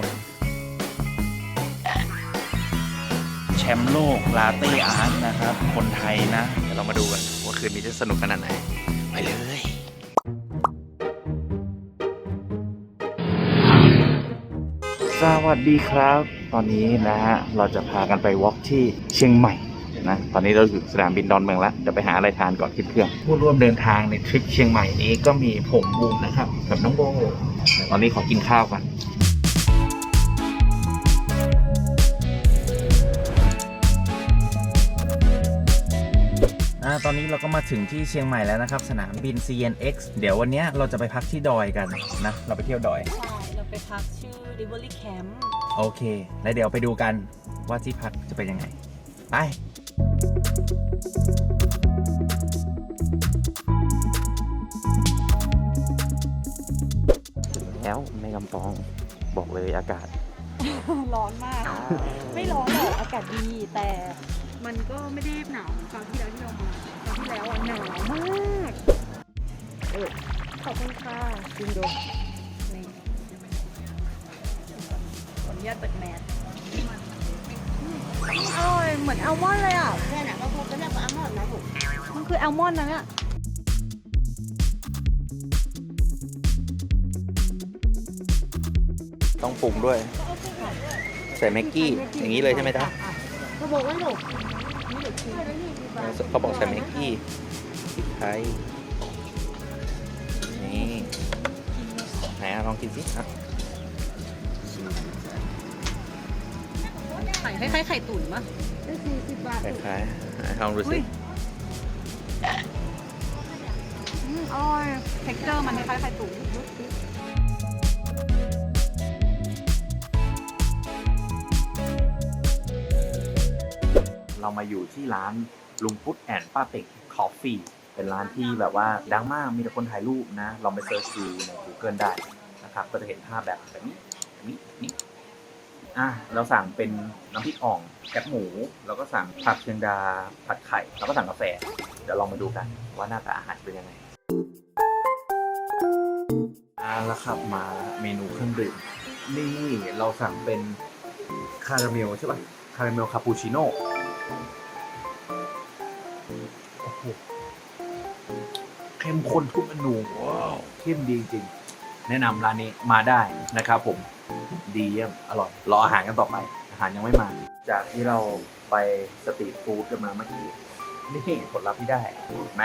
หมดแชมป์โลกลาเต้อาร์ตนะครับ คนไทยนะ เดี๋ยวเรามาดูกันว่าคืนนี้จะสนุกขนาดไหน ไปเลยสวัสดีครับ ตอนนี้นะฮะ เราจะพากันไปวอล์กที่เชียงใหม่นะ ตอนนี้เราอยู่สนามบินดอนเมืองแล้วเดี๋ยวไปหาอะไรทานก่อนขึ้นเครื่อง ผู้ร่วมเดินทางในทริปเชียงใหม่นี้ก็มีผมบูมนะครับกับน้องโบแต่ตอนนี้ขอกินข้าวก่อน อ่าตอนนี้เราก็มาถึงที่เชียงใหม่แล้วนะครับ สนามบิน CNX เดี๋ยววันเนี้ยเราจะไปพักที่ดอยกันนะ เราไปเที่ยวดอย ใช่ เราไปพักชื่อ Rivery Camp โอเค แล้วเดี๋ยวไปดูกันว่าที่พักจะเป็นยังไง ไปแล้วแม่กำปองบอกเลยอากาศ ร้อนมาก ไม่ร้อนหรอกอากาศดีแต่ มันก็ไม่ได้หนาวเหมือนคราวที่แล้วที่เรามาคราวที่แล้วอะหนาวมากเออขอบคุณค่ะจินโดนี่ขออนุญาตเปิดแมสอืมอร่อยเหมือนแอลมอนด์เลยอะแค่ไหนก็พบกันแล้วก็อัลมอนด์นะผมมันคือแอลมอนด์นะเนี่ยต้องปรุงด้วย ใส่แม็กกี้อย่างนี้เลยใช่ไหมจ๊ะก็บอกว่าหนู เขาบอกใส่แม็กกี้พริกไทยนี่ไหนอะลองกินสิอะไข่คล้ายๆไข่ตุ๋นปะได้สี่สิบบาทคล้ายๆอะลองดูอุ้สิยอืมอร่อยเท็กเจอร์มันคล้ายๆไข่ตุ๋น เรามาอยู่ที่ร้านลุงพุทธแอนป้าเป็กคอฟฟี่เป็นร้านที่แบบว่าดังมากมีแต่คนถ่ายรูปนะลองไปเซิร์ชดูใน Google ได้นะครับ ก็จะเห็นภาพแบบแบบนี้แบบนี้แบบนี้อะเราสั่งเป็นน้ำพริกอ่องแคบหมูแล้วก็สั่งผัดเชียงดาผัดไข่แล้วก็สั่งกาแฟเดี๋ยวลองมาดูกันว่าหน้าตาอาหารเป็นยังไงอ่าแล้วครับมาเมนูเครื่องดื่มนี่เราสั่งเป็นคาราเมลใช่ป่ะคาราเมลคาปูชิโน่ โอ้โหเข้มข้นทุกเมนูว้าวเข้มดีจริง แนะนำร้านนี้มาได้นะครับผมดีเยี่ยมอร่อยรออาหารกันต่อไป อาหารยังไม่มา จากที่เราไปสตรีทฟู้ดกันมาเมื่อกี้นี่ผลลัพธ์ที่ได้เห็นไหม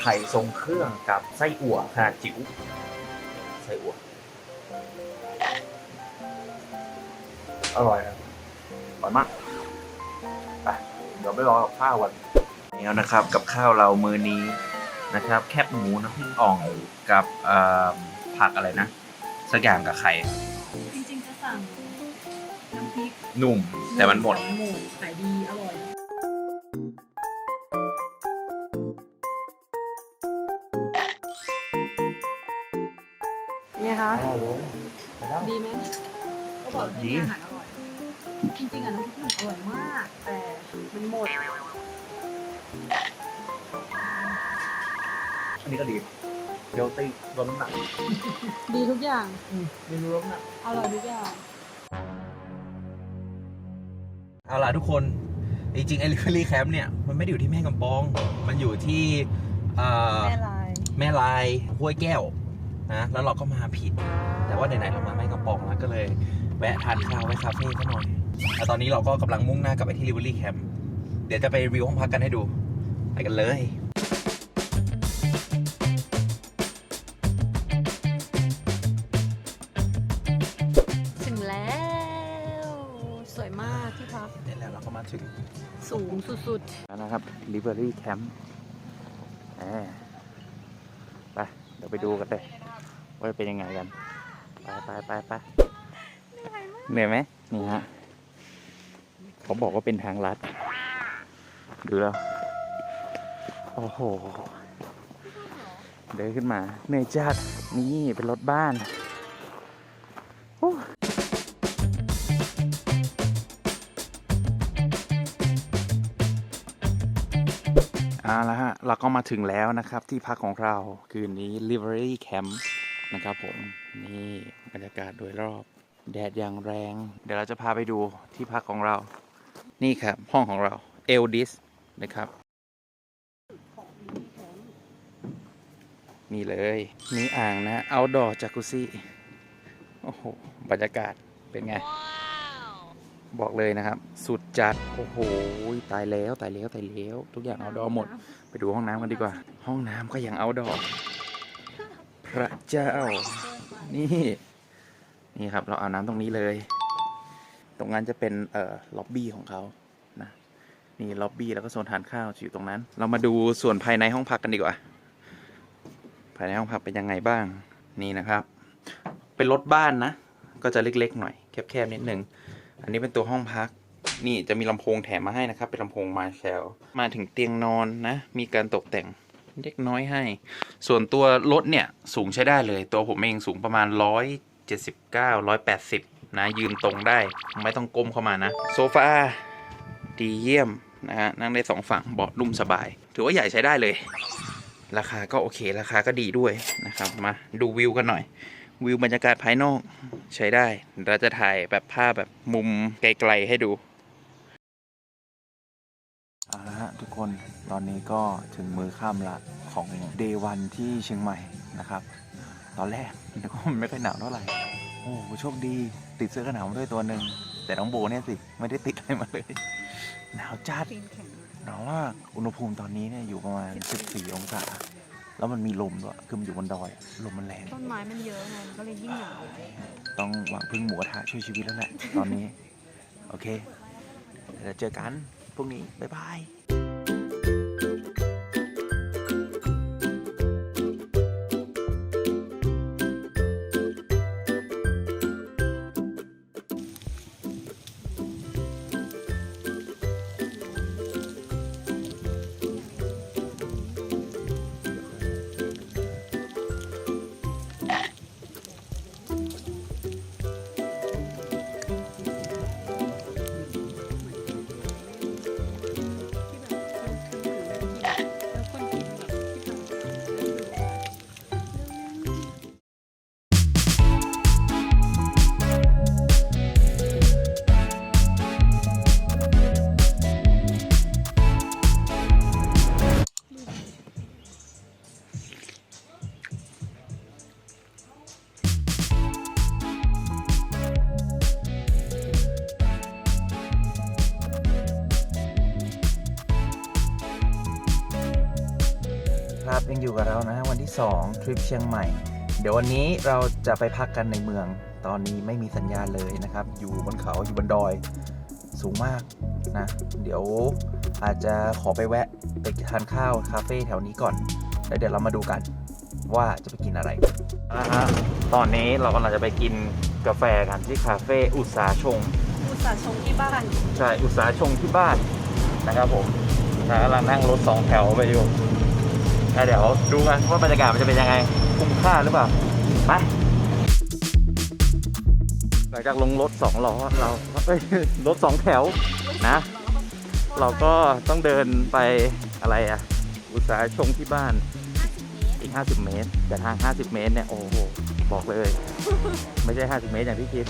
ไข่ทรงเครื่องกับไส้อั่วขนาดจิ๋วไส้อั่วอร่อยครับอร่อยมาก ไปเดี๋ยวไปรอกับข้าวกันแล้วนะครับกับข้าวเรามือนี้นะครับ แคบหมูน้ำพริกอ่องกับเอ่อผักอะไรนะ สักอย่างกับไข่จริงๆจะสั่งน้ำพริกหนุ่มแต่มันหมด หมูขายดีอร่อยเนี่ยคะ ดีไหมก็บอกที่นี่อาหาร หมด อันนี้ก็ดีเดลตี้ลดน้ำหนักดีทุกอย่าง เมนูลดน้ำหนัก อร่อยทุกอย่าง เอาล่ะทุกคน จริงๆ ไอ้ลิเวอรี่แคมป์เนี่ย มันไม่ได้อยู่ที่แม่กำปอง มันอยู่ที่เอ่อแม่ลาย แม่ลายห้วยแก้วนะ แล้วเราก็มาผิด แต่ว่าไหนๆเรามาแม่กำปองแล้วก็เลย แวะทานข้าวไว้คาเฟ่ก็หน่อยแล้วตอนนี้เราก็กำลังมุ่งหน้ากลับไปที่ลิเวอรี่แคมป์ เดี๋ยวจะไปรีวิวห้องพักกันให้ดู ไปกันเลยถึงแล้ว สวยมากที่พักนี่แล้วเราก็มาถึงสูงสุดแล้วนะครับ Livery Camp แหมไปเดี๋ยวไปดูกันเลยว่าจะเป็นยังไงกัน ไปไปไปไปเหนื่อยไหมนี่ฮะเขาบอกว่าเป็นทางลัด ดูแล้ว โอ้โห เดินขึ้นมาเหนื่อยจัดนี่เป็นรถบ้านอ้เอาละฮะ เราก็มาถึงแล้วนะครับที่พักของเราคืนนี้ Livery Camp นะครับผม นี่บรรยากาศโดยรอบ แดดอย่างแรง เดี๋ยวเราจะพาไปดูที่พักของเรา นี่ครับ ห้องของเราเอลดิส นะครับ นี่เลยมีอ่างนะเอาดอร์จากุซี่โอ้โห บรรยากาศเป็นไง บอกเลยนะครับ สุดจัด โอ้โห ตายแล้ว ตายแล้ว ตายแล้ว ทุกอย่างเอาดอหมด ไปดูห้องน้ำกันดีกว่า ห้องน้ำก็ยังเอาดอพระเจ้า นี่ นี่ครับ เราเอาน้ำตรงนี้เลย ตรงนั้นจะเป็นเอ่อล็อบบี้ของเขา นี่ล็อบบี้แล้วก็โซนทานข้าวอยู่ตรงนั้น เรามาดูส่วนภายในห้องพักกันดีกว่า ภายในห้องพักเป็นยังไงบ้างนี่นะครับ เป็นรถบ้านนะ ก็จะเล็กๆหน่อยแคบๆนิดนึงอันนี้เป็นตัวห้องพักนี่จะมีลำโพงแถมมาให้นะครับ เป็นลำโพงมาแชลมาถึงเตียงนอนนะ มีการตกแต่งเล็กน้อยให้ ส่วนตัวรถเนี่ยสูงใช้ได้เลย ตัวผมเองสูงประมาณ 179 180 นะ ยืนตรงได้ไม่ต้องก้มเข้ามานะ โซฟา ดีเยี่ยมนะฮะนั่งได้สองฝั่งเบาะนุ่มสบาย ถือว่าใหญ่ใช้ได้เลย ราคาก็โอเคราคาก็ดีด้วยนะครับ มาดูวิวกันหน่อย วิวบรรยากาศภายนอกใช้ได้ เราจะถ่ายแบบภาพแบบมุมไกลๆให้ดูเอาละฮะทุกคนตอนนี้ก็ถึงมือข้ามละของเดวันที่เชียงใหม่นะครับ ตอนแรกนึกว่ามันไม่ค่อยหนาวเท่าไหร่ โอ้โหโชคดีติดเสื้อกันหนาวมาด้วยตัวหนึ่งแต่น้องโบเนี่ยสิ ไม่ได้ติดอะไรมาเลย หนาวจัดปีนแข็งหนาวมากอุณหภูมิตอนนี้เนี่ยอยู่ประมาณ 14 องศา แล้วมันมีลมด้วยคือมันอยู่บนดอยอะลมมันแรง ต้นไม้มันเยอะไงมันก็เลยยิ่งหนาวต้องหวังพึ่งหมูกระทะช่วยชีวิตแล้วแหละตอนนี้ โอเคเดี๋ยวเจอกันพรุ่งนี้ บ๊ายบาย 2ทริปเชียงใหม่ เดี๋ยววันนี้เราจะไปพักกันในเมือง ตอนนี้ไม่มีสัญญาณเลยนะครับ อยู่บนเขาอยู่บนดอย สูงมากนะ เดี๋ยวอาจจะขอไปแวะไปทานข้าวคาเฟ่แถวนี้ก่อน แล้วเดี๋ยวเรามาดูกันว่าจะไปกินอะไรนะฮะตอนนี้เรากำลังจะไปกินกาแฟกันที่คาเฟ่อุตสาชง อุตส่าห์ชงที่บ้าน ใช่ อุตสาหชงที่บ้านนะครับผมนะกำลังนั่งรถสองแถวไปอยู่แล้ว เดี๋ยวดูกันว่าบรรยากาศมันจะเป็นยังไง คุ้มค่าหรือเปล่า ไป หลังจากลงรถสองล้อเราเอ้ยรถสองแถวนะ เราก็ต้องเดินไปอะไรอะอุตสาหชงที่บ้านอีก 50 เมตร แต่ทาง 50 เมตรเนี่ย โอ้โห บอกเลย ไม่ใช่ 50 เมตรอย่างที่คิด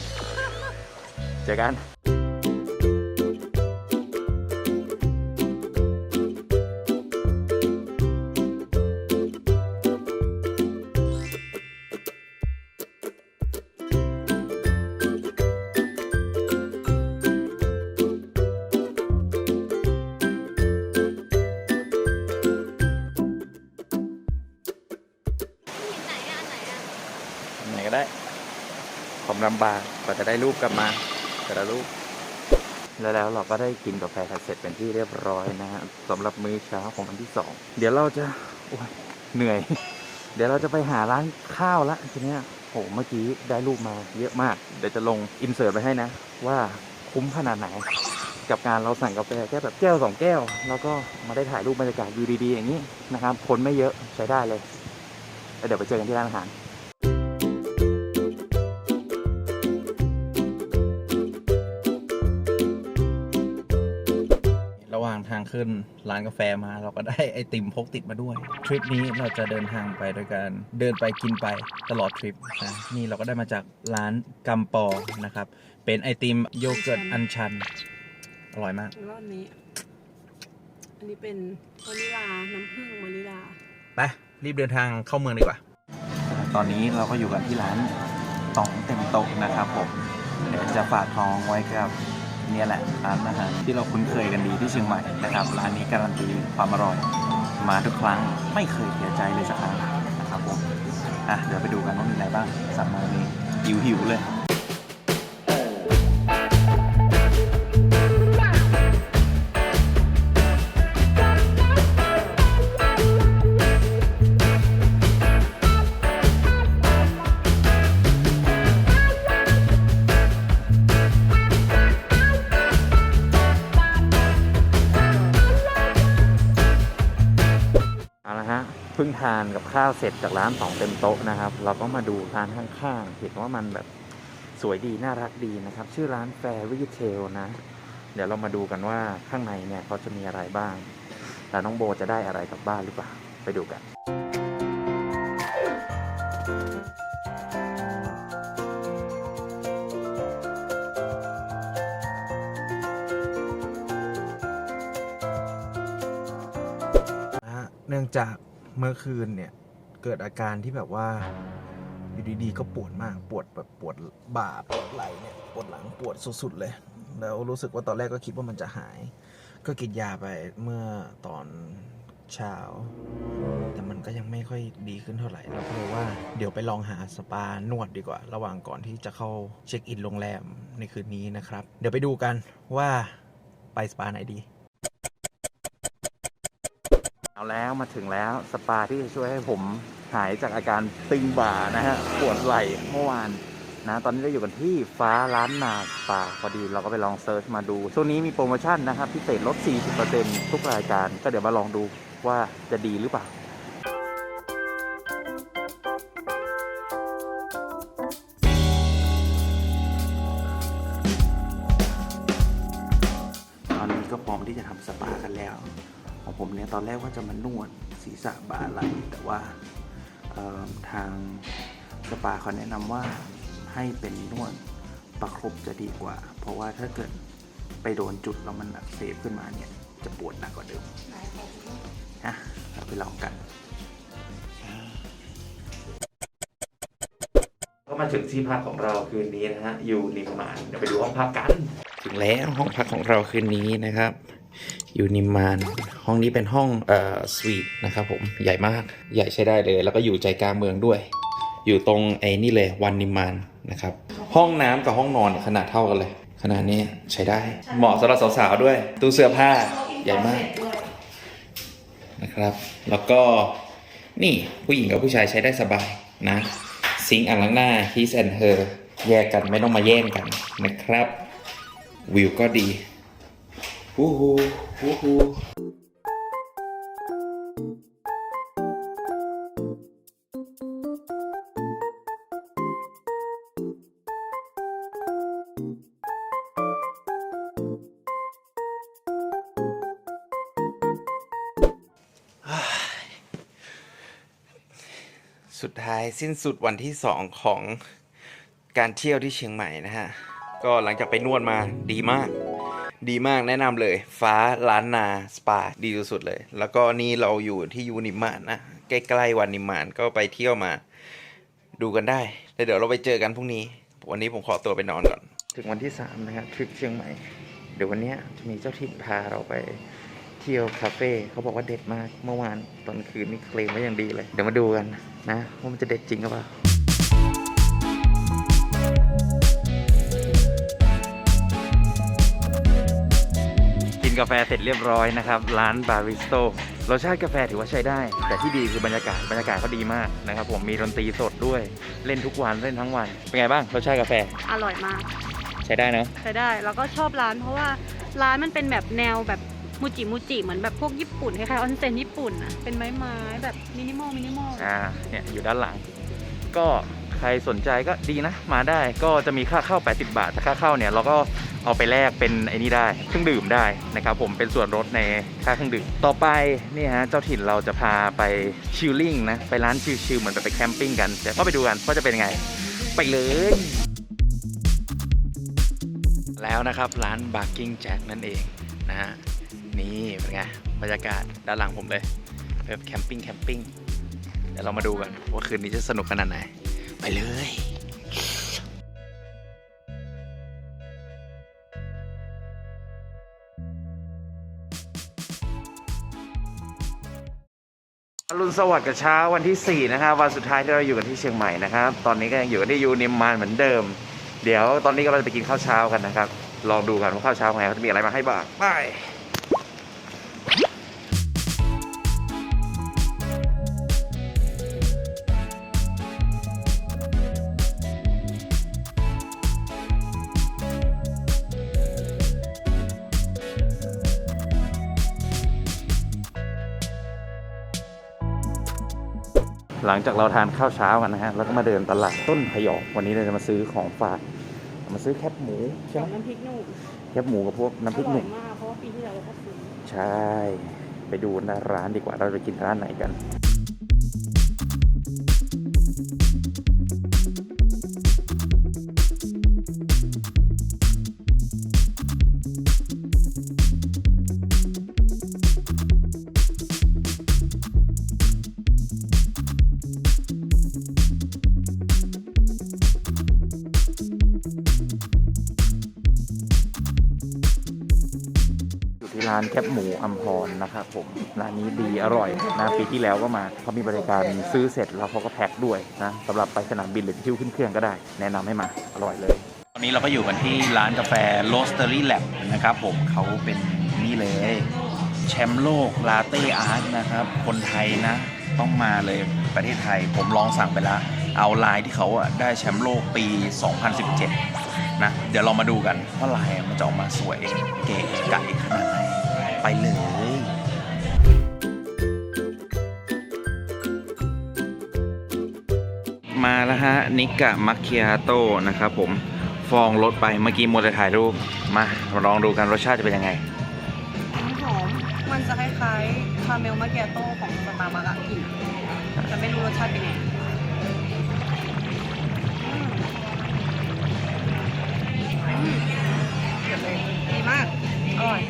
เจอกัน ได้รูปกลับมาแต่ละรูป แล้วแล้วเราก็ได้กินกาแฟเสร็จเป็นที่เรียบร้อยนะฮะสำหรับมื้อเช้าของวันที่สองเดี๋ยวเราจะโอ้ยเหนื่อย เดี๋ยวเราจะไปหาร้านข้าวละทีเนี้ยโหเมื่อกี้ได้รูปมาเยอะมาก เดี๋ยวจะลงอินเสิร์ตไปให้นะ ว่าคุ้มขนาดไหน กับการเราสั่งกาแฟแค่แบบแก้วสองแก้ว แล้วก็มาได้ถ่ายรูปบรรยากาศวิวดีๆอย่างนี้นะครับคนไม่เยอะใช้ได้เลย เดี๋ยวไปเจอกันที่ร้านอาหาร ขึ้นร้านกาแฟมา เราก็ได้ไอติมพกติดมาด้วยทริปนี้เราจะเดินทางไปโดยการเดินไปกินไปตลอดทริปนะนี่เราก็ได้มาจากร้านกัมปอนะครับ เป็นไอติมโยเกิร์ตอัญชัน อร่อยมากแล้วอันนี้ อันนี้เป็นวานิลา น้ำผึ้งวานิลา ไป รีบเดินทางเข้าเมืองดีกว่า ตอนนี้เราก็อยู่กันที่ร้านตองเต็มโต๊ะนะครับผม เดี๋ยวจะฝากท้องไว้กับ เนี่ยแหละร้านอาหารที่เราคุ้นเคยกันดีที่เชียงใหม่นะครับร้านนี้การันตีความอร่อยมาทุกครั้งไม่เคยเสียใจเลยสักครั้งนะครับผมอะเดี๋ยวไปดูกันว่ามีอะไรบ้างสั่งมาวันนี้หิวหิวเลย เพิ่งทานกับข้าวเสร็จจากร้านสองเต็มโต๊ะนะครับ เราก็มาดูร้านข้างๆเห็นว่ามันแบบสวยดีน่ารักดีนะครับ ชื่อร้านแฟรี่เทลนะ เดี๋ยวเรามาดูกันว่าข้างในเนี่ยเขาจะมีอะไรบ้าง แล้วน้องโบจะได้อะไรกลับบ้านหรือเปล่า ไปดูกันนะเนื่องจาก เมื่อคืนเนี่ย เกิดอาการที่แบบว่าอยู่ดีๆก็ปวดมากปวดแบบปวดบ่าปวดไหล่เนี่ยปวดหลังปวดสุดๆเลย แล้วรู้สึกว่าตอนแรกก็คิดว่ามันจะหาย ก็กินยาไปเมื่อตอนเช้า แต่มันก็ยังไม่ค่อยดีขึ้นเท่าไหร่เราก็เลยว่าเดี๋ยวไปลองหาสปานวดดีกว่า ระหว่างก่อนที่จะเข้าเช็คอินโรงแรมในคืนนี้นะครับ เดี๋ยวไปดูกันว่าไปสปาไหนดี เอาแล้วมาถึงแล้วสปาที่จะช่วยให้ผมหายจากอาการตึงบ่านะฮะปวดไหล่เมื่อวานนะตอนนี้เราอยู่กันที่ฟ้าร้านนาสปาพอดีเราก็ไปลองเซิร์ชมาดู ช่วงนี้มีโปรโมชั่นนะครับพิเศษลด 40%ทุกรายการ ก็เดี๋ยวมาลองดูว่าจะดีหรือเปล่า ของผมเนี่ยตอนแรกว่าจะมานวดศีรษะบ่าไหล่แต่ว่าเอิ่มทางสปาเขาแนะนำว่าให้เป็นนวดประคบจะดีกว่า เพราะว่าถ้าเกิดไปโดนจุดแล้วมันอักเสบขึ้นมาเนี่ยจะปวดหนักกว่าเดิมฮะเราไปลองกัน ก็มาถึงที่พักของเราคืนนี้นะฮะ อยู่นิมมานเดี๋ยวไปดูห้องพักกัน ถึงแล้วห้องพักของเราคืนนี้นะครับ อยู่นิมมาน ห้องนี้เป็นห้องเอ่อสวีทนะครับผมใหญ่มากใหญ่ใช้ได้เลย แล้วก็อยู่ใจกลางเมืองด้วย อยู่ตรงไอ้นี่เลยวันนิมมานนะครับห้องน้ำกับห้องนอนขนาดเท่ากันเลย ขนาดนี้ใช้ได้เหมาะสำหรับสาวๆด้วยตู้เสื้อผ้าใหญ่มากนะครับ แล้วก็นี่ผู้หญิงกับผู้ชายใช้ได้สบายนะซิงอ่างล้างหน้า his and her แยกกันไม่ต้องมาแย่งกันนะครับ วิวก็ดี ฮูฮูฮูฮูสุดท้ายสิ้นสุดวันที่สองของการเที่ยวที่เชียงใหม่นะฮะ ก็หลังจากไปนวดมาดีมาก ดีมากแนะนำเลย ฟ้าล้านนาสปาดีสุดๆเลย แล้วก็นี่เราอยู่ที่ยูนิมานนะ ใกล้ๆวันนิมานก็ไปเที่ยวมา ดูกันได้แล้วเดี๋ยวเราไปเจอกันพรุ่งนี้ วันนี้ผมขอตัวไปนอนก่อน ถึงวันที่ 3 นะครับทริปเชียงใหม่ เดี๋ยววันนี้จะมีเจ้าถิ่นพาเราไปเที่ยวคาเฟ่เขาบอกว่าเด็ดมากเมื่อวานตอนคืนนี่เคลมไว้อย่างดีเลย เดี๋ยวมาดูกันนะว่ามันจะเด็ดจริงหรือเปล่า นกาแฟเสร็จเรียบร้อยนะครับ ร้านบาริสโตรสชาติกาแฟถือว่าใช้ได้ แต่ที่ดีคือบรรยากาศบรรยากาศเขาดีมากนะครับผมมีดนตรีสดด้วยเล่นทุกวันเล่นทั้งวัน เป็นไงบ้างรสชาติกาแฟอร่อยมาก ใช้ได้เนอะใช้ได้แล้วก็ชอบร้าน เพราะว่าร้านมันเป็นแบบแนวแบบมูจิมูจิเหมือนแบบพวกญี่ปุ่นคล้ายๆออนเซ็นญี่ปุ่นอะเป็นไม้ๆแบบมินิมอลมินิมอลอ่าเนี่ยอยู่ด้านหลัง ก็ใค รรสนใจก็ดีนะ มาได้ก็จะมีค่าเข้า 80 บาทแต่ค่าเข้าเนี่ยเราก็เอาไปแลกเป็นไอ้นี่ได้เครื่องดื่มได้นะครับผมเป็นส่วนลดในค่าเครื่องดื่ม ต่อไปนี่ฮะเจ้าถิ่นเราจะพาไปชิลลิ่งนะไปร้านชิลๆเหมือนไปแคมปิ้งกันเดี๋ยวก็ไปดูกันว่าจะเป็นยังไง ไปเลยแล้วนะครับร้าน Barking Jack นั่นเองนะฮะนี่เป็นไงบรรยากาศด้านหลังผมเลยแบบแคมปิ้งแคมปิ้งเดี๋ยวเรามาดูกันว่าคืนนี้จะสนุกขนาดไหน ไปเลยอรุณสวัสดิ์กับเช้าวันที่ 4 นะครับ วันสุดท้ายที่เราอยู่กันที่เชียงใหม่นะครับ ตอนนี้ก็ยังอยู่กันที่ยูนิมมานเหมือนเดิม เดี๋ยวตอนนี้ก็เราจะไปกินข้าวเช้ากันนะครับ ลองดูกันว่าข้าวเช้าของไงเขาจะมีอะไรมาให้บ้างไป หลังจากเราทานข้าวเช้ากันนะฮะแล้วก็มาเดินตลาดต้นพยอมวันนี้เราจะมาซื้อของฝากมาซื้อแคบหมูใช่กับไหมน้ำพริกหนุ่มแคบหมูกับพวกน้ำพริกหนุ่มอร่อยมากเพราะว่าปีที่แล้วเราก็ซื้อใช่ ไปดูหน้าร้านดีกว่าเราจะกินร้านไหนกัน ร้านแคบหมูอัมพรนะครับผมร้านนี้ดีอร่อยนะปีที่แล้วก็มาเขามีบริการซื้อเสร็จแล้วเขาก็แพ็คด้วยนะสำหรับไปสนามบินหรือที่ขึ้นเครื่องก็ได้ แนะนำให้มาอร่อยเลย ตอนนี้เราก็อยู่กันที่ร้านกาแฟ Roastery Lab นะครับผมเขาเป็นนี่เลยแชมป์โลกลาเต้อาร์ตนะครับ คนไทยนะ ต้องมาเลยประเทศไทย ผมลองสั่งไปแล้ว เอาลายที่เขาอะได้แชมป์โลกปี 2017 นะ เดี๋ยวเรามาดูกันว่าลายมันจะออกมาสวยเก๋ไก่ขนาดไหน ไปเลยมาแล้วฮะ นิกะมัคคิอาโต้นะครับผมฟองรถไปเมื่อกี้มัวแต่ถ่ายรูป มาลองดูกันรสชาติจะเป็นยังไงหอมมันจะคล้ายๆคาราเมลมาเกียโต้ของสตาร์บัคอะกลิ่นแต่ไม่รู้รสชาติเป็นไงอืมเดี๋ยวเลยดีมาก อร่อย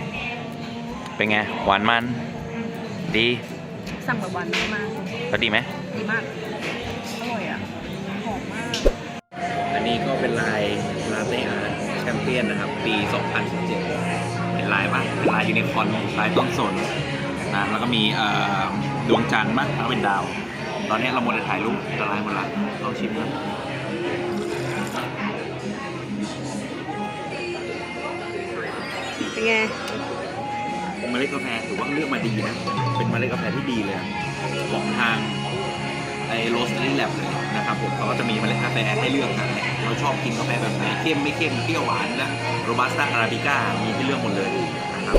เป็นไง หวานมัน ดี สั่งแบบหวานมากพอดีไหมดีมาก อร่อยอะ หอมมาก อันนี้ก็เป็นลายลาเต้อาร์ตแชมเปี้ยนนะครับ ปี 2017 เป็นลายป่ะเป็นลายยูนิคอร์นลายต้นสนนะแล้วก็มีเอ่อดวงจันทร์มั้งแล้วก็เป็นดาว ตอนนี้เราหมดแต่ถ่ายรูปละลายหมดละลองชิมนะเป็นไงเมล็ดกาแฟถือว่าเลือกมาดีนะ เป็นเมล็ดกาแฟที่ดีเลยอะของทางไอ้โรสเตอรี่แลบเลยนะครับผมเขาก็จะมีเมล็ดกาแฟให้เลือกกันแหละเราชอบกินกาแฟแบบไหนเข้มไม่เข้มเปรี้ยวหวานนะโรบัสต้าอาราบิก้ามีให้เลือกหมดเลยนะครับ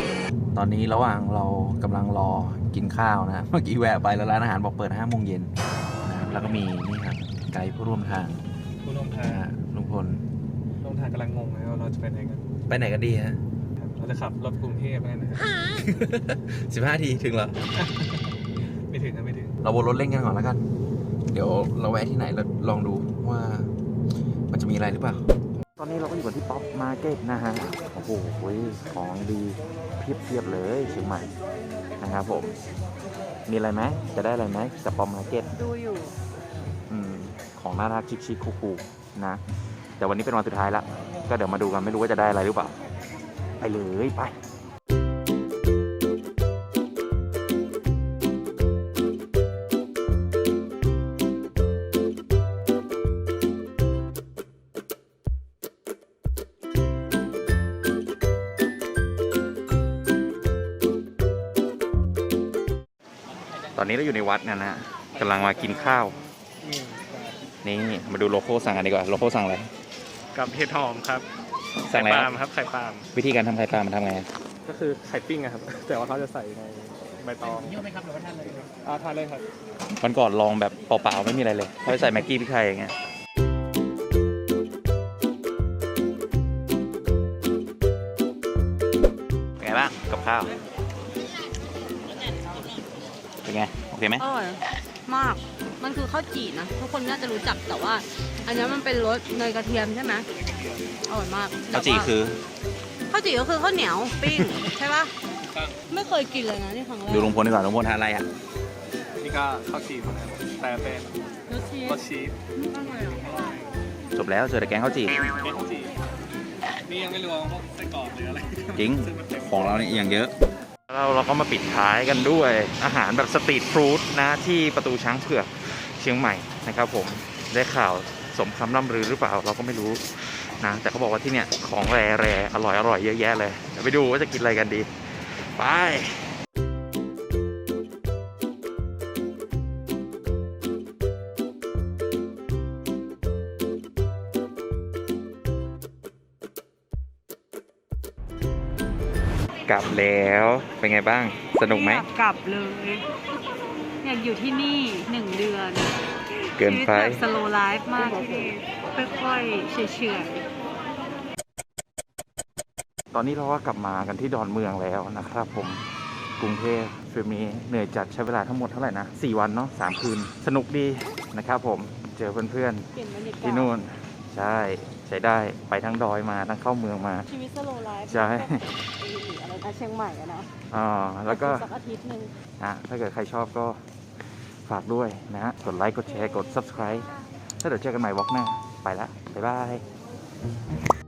ตอนนี้ระหว่างเรากำลังรอกินข้าวนะเมื่อกี้แวะไปแล้วร้านอาหารบอกเปิด5โมงเย็นนะครับแล้วก็มีนี่ครับไกด์ผู้ร่วมทางผู้ร่วมทานะงฮะลุงพลร่วมทางกำลังงงเลยว่าเราจะไปไหนกัน ไปไหนกันดีฮะ ครับเราจะขับรถกรุงเทพกันนะฮะ15ทีถึงเหรอ ไม่ถึงนะไม่ถึง เราวนรถเล่นกันก่อนแล้วกัน เดี๋ยวเราแวะที่ไหนแล้วลองดูว่า มันจะมีอะไรหรือเปล่า ตอนนี้เราก็อยู่กันที่ป๊อปมาร์เก็ตนะฮะ โอ้โหของดีเพียบๆเลยเชียงใหม่นะครับผม มีอะไรไหมจะได้อะไรไหมจากป๊อปมาร์เก็ตดูอยู่อืมของน่ารักชิคๆคูลๆนะ แต่วันนี้เป็นวันสุดท้ายละก็เดี๋ยวมาดูกันไม่รู้ว่าจะได้อะไรหรือเปล่า ไปเลยไปตอนนี้เราอยู่ในวัดนะนะกำลังมากินข้าว นี่มาดูโลโก้สั่งกันดีกว่า โลโก้สั่งอะไร กับเห็ดหอมครับ สั่ไข่ปลาครับไข่ปลาวิธีการทำไข่ปลามันทำไงก็คือไข่ปิ้งครับ แต่ว่าเขาจะใส่ในใบตองเยอะไหมครับหรือว่าท่านเลยอ่าทานเลยครับ วันก่อนลองแบบเปล่าๆไม่มีอะไรเลยเขาจะใส่แม็กกี้พริกไทยย่งเงเป็นไงบ้างกับข้าวเป็นไงโอเคไหม อร่อยมาก มันคือข้าวจี่นะ ทุกคนน่าจะรู้จักแต่ว่า อันนี้มันเป็นรสเนยกระเทียมใช่ไหมอร่อยมากข้าวจี่คือข้าวจี่ก็คือข้าวเหนียวปิ้งใช่ปะไม่เคยกินเลยนะนี่ครั้งแรกดูลุงพลดีกว่าลุงพลทานอะไรอะนี่ก็ข้าวจี่เหมือนกันแต่เป็นรสชีสรสชีสอร่อยอะจบแล้วเจอแต่แกงข้าวจี่เป็นข้าวจี่นี่ยังไม่รวมพวกไส้กรอกหรืออะไรจริงซึ่มันเต็มของเรานี่อย่างเยอะเราเราก็มาปิดท้ายกันด้วยอาหารแบบสตรีทฟู้ดนะที่ประตูช้างเผือกเชียงใหม่นะครับผมได้ข่าว สมคำล่ำลือหรือเปล่าเราก็ไม่รู้นะแต่เขาบอกว่าที่เนี่ยของแร่แรอร่อยอร่อยเยอะแยะเลยเดี๋ยวไปดูว่าจะกินอะไรกันดี ไปกลับแล้วเป็นไงบ้างสนุกไหม อยากกลับเลย อยากอยู่ที่นี่หนึ่งเดือน เกินไปชีวิตแบบสโลไลฟ์มากที่นี่ค่อยๆเฉยตอนนี้เราก็กลับมากันที่ดอนเมืองแล้วนะครับผมกรุงเทพทริปนี้เหนื่อยจัดใช้เวลาทั้งหมดเท่าไหร่นะ 4 วันเนาะสามคืน สนุกดีนะครับผมเจอเพื่อนๆเปลี่ยนบรรยากาศๆที่นู่น ใช่ใช้ได้ไปทั้งดอยมาทั้งเข้าเมืองมา ชีวิตสโลไลฟ์ใช่แบบไอ้อะไรนะเชียงใหม่อะนะอ่าแล้วก็สักอาทิตย์หนึ่งนะถ้าเกิดใครชอบก็ ฝากด้วยนะฮะ กดไลค์ กดแชร์ กด subscribe ถ้าเดี๋ยวเจอกันใหม่วอล์กหน้า ไปละ บ๊ายบาย